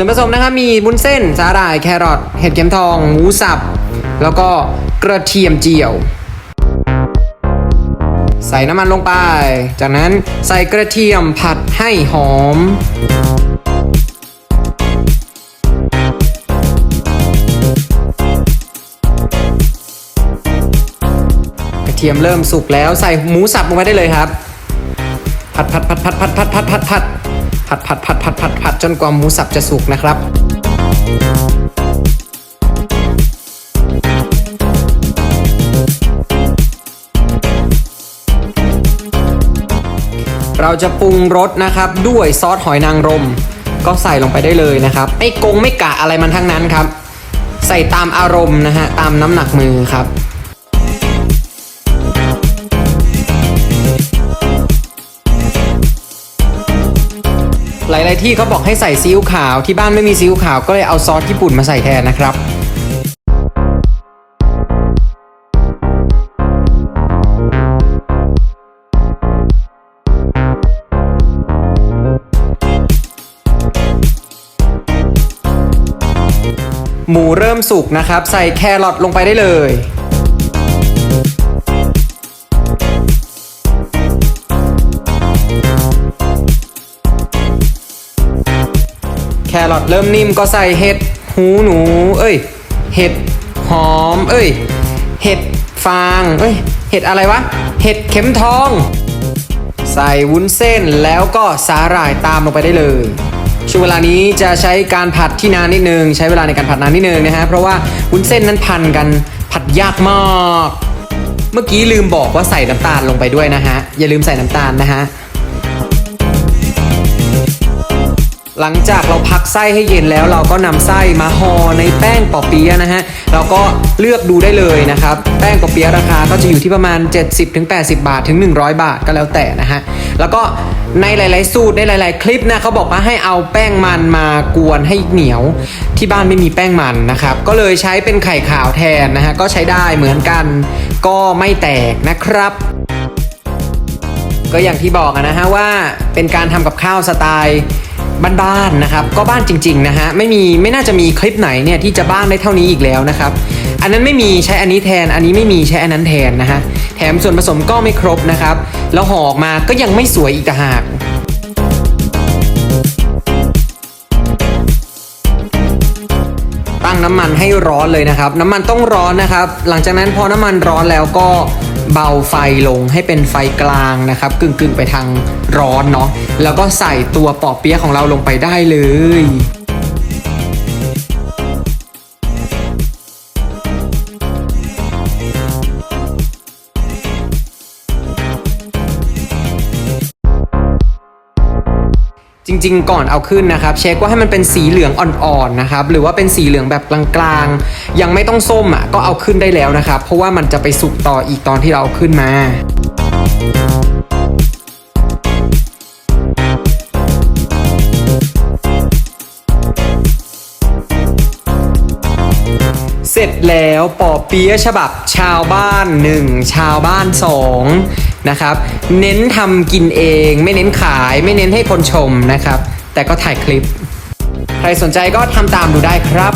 ส่วนผสมนะครับมีบุ้นเส้น สาหร่าย แครอทเห็ดเข็มทอง หมูสับ แล้วก็กระเทียมเจียว ใส่น้ำมันลงไป จากนั้นใส่กระเทียมผัดให้หอมกระเทียมเริ่มสุกแล้วใส่หมูสับลงไปได้เลยครับ ผัดผัดผัดผัดผัดผัดผัดผัดผัด ผัดผัดผัดผัดผัดผัดจนกว่าหมูสับจะสุกนะครับเราจะปรุงรสนะครับด้วยซอสหอยนางรม ก็ใส่ลงไปได้เลยนะครับ ไม่กงไม่กะอะไรมันทั้งนั้นครับ ใส่ตามอารมณ์นะฮะตามน้ำหนักมือครับ หลาย ๆ ที่เขาบอกให้ใส่ซีอิ๊วขาวที่บ้านไม่มีซีอิ๊วขาวก็เลยเอาซอสญี่ปุ่นมาใส่แทนนะครับหมูเริ่มสุกนะครับ ใส่แครอทลงไปได้เลย แครอทเริ่มนิ่มก็ใส่เห็ด หูหนู เอ้ย เห็ดหอม เอ้ย เห็ดฟาง เอ้ย เห็ดอะไรวะ เห็ดเข็มทอง ใส่วุ้นเส้นแล้วก็สาหร่ายตามลงไปได้เลยช่วงเวลานี้จะใช้การผัดที่นานนิดนึง ใช้เวลาในการผัดนานนิดนึงนะฮะเพราะว่าวุ้นเส้นนั้นพันกันผัดยากมาก เมื่อกี้ลืมบอกว่าใส่น้ำตาลลงไปด้วยนะฮะอย่าลืมใส่น้ำตาลนะฮะ หลังจากเราพักไส้ให้เย็นแล้วเราก็นำไส้มาห่อในแป้งปอเปี๊ยะนะฮะเราก็เลือกดูได้เลยนะครับ แป้งปอเปี๊ยะราคาก็จะอยู่ที่ประมาณ 70-80 บาทถึง 100 บาทก็แล้วแต่นะฮะแล้วก็ในหลาย ๆ สูตรในหลาย ๆ คลิปนะเขาบอกว่าให้เอาแป้งมันมากวนให้เหนียวที่บ้านไม่มีแป้งมันนะครับ ก็เลยใช้เป็นไข่ขาวแทนนะฮะก็ใช้ได้เหมือนกัน ก็ไม่แตกนะครับก็อย่างที่บอกนะฮะว่าเป็นการทำกับข้าวสไตล์ บ้านๆนะครับ ก็บ้านจริงๆนะฮะไม่มีไม่น่าจะมีคลิปไหนเนี่ยที่จะบ้านได้เท่านี้อีกแล้วนะครับอันนั้นไม่มีใช้อันนี้แทน อันนี้ไม่มีใช้อันนั้นแทนนะฮะแถมส่วนผสมก็ไม่ครบนะครับแล้วห่อออกมาก็ยังไม่สวยอีกต่างหากตั้งน้ำมันให้ร้อนเลยนะครับ น้ำมันต้องร้อนนะครับ หลังจากนั้นพอน้ำมันร้อนแล้วก็ เบาไฟลงให้เป็นไฟกลางนะครับ กึ่งๆไปทางร้อนเนาะแล้วก็ใส่ตัวปอเปี๊ยะของเราลงไปได้เลย จริง ๆ ก่อนเอาขึ้นนะครับ เช็คว่าให้มันเป็นสีเหลืองอ่อนๆนะครับหรือว่าเป็นสีเหลืองแบบกลางๆ ยังไม่ต้องส้มอะก็เอาขึ้นได้แล้วนะครับ เพราะว่ามันจะไปสุกต่ออีกตอนที่เราเอาขึ้นมาเสร็จแล้วปอเปี๊ยะฉบับชาวบ้าน 1 ชาวบ้าน 2 นะครับ เน้นทำกินเอง ไม่เน้นขาย ไม่เน้นให้คนชมนะครับ แต่ก็ถ่ายคลิป ใครสนใจก็ทำตามดูได้ครับ